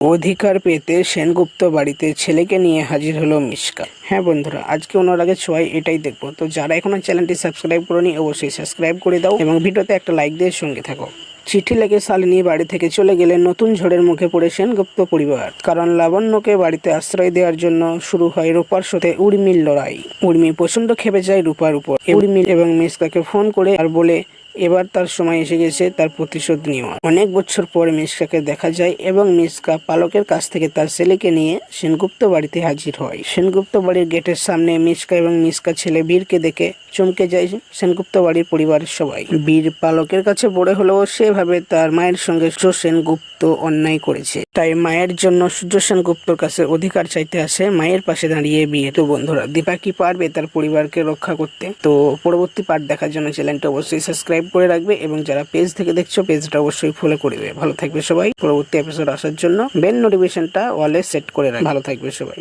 অধিকার পেতে সেনগুপ্ত বাড়িতে ছেলেকে নিয়ে হাজির হলো মিশকা হ্যাঁ বন্ধুরা, আজকে ওনার আগে ছোঁয়াই এটাই দেখব। তো যারা এখনও চ্যানেলটি সাবস্ক্রাইব করনি, অবশ্যই সাবস্ক্রাইব করে দাও এবং ভিডিওতে একটা লাইক দিয়ে সঙ্গে থাকো। চিঠি লেগে শালিনী বাড়ি থেকে চলে গেলে নতুন ঝড়ের মুখে পড়ে সেনগুপ্ত পরিবার। কারণ লাবণ্যকে বাড়িতে আশ্রয় দেওয়ার জন্য শুরু হয় রূপার সাথে উর্মির লড়াই। উর্মি প্রচণ্ড খেপে যায় রূপার উপর। উর্মি এবং মিসকাকে ফোন করে আর বলে এবার তার সময় এসে গেছে তার প্রতিশোধ নেওয়া অনেক বছর পর মিসকাকে দেখা যায় এবং মিসকা পালকের কাছ থেকে তার ছেলেকে নিয়ে সেনগুপ্ত বাড়িতে হাজির হয়। সেনগুপ্ত বাড়ির গেটের সামনে মিসকা এবং মিসকা ছেলে বীরকে দেখে চমকে যায় সেনগুপ্ত বাড়ির পরিবারের সবাই। বীর পালকের কাছে বড় হলেও সেভাবে তার মায়ের সঙ্গে সেনগুপ্ত অন্যায় করেছে। তাই মায়ের জন্য সূর্য সেনগুপ্তর কাছে অধিকার চাইতে আসে মায়ের পাশে দাঁড়িয়ে বিয়ে। তো বন্ধুরা, দীপা কি পারবে তার পরিবারকে রক্ষা করতে? তো পরবর্তী পার্ট দেখার জন্য চ্যানেলটা অবশ্যই সাবস্ক্রাইব করে রাখবে এবং যারা পেজ থেকে দেখছ পেজটা অবশ্যই ফলো করবে ভালো থাকবে সবাই। পরবর্তী এপিসোড আসার জন্য বেল নোটিফিকেশনটা অলে সেট করে রাখবে। ভালো থাকবে সবাই।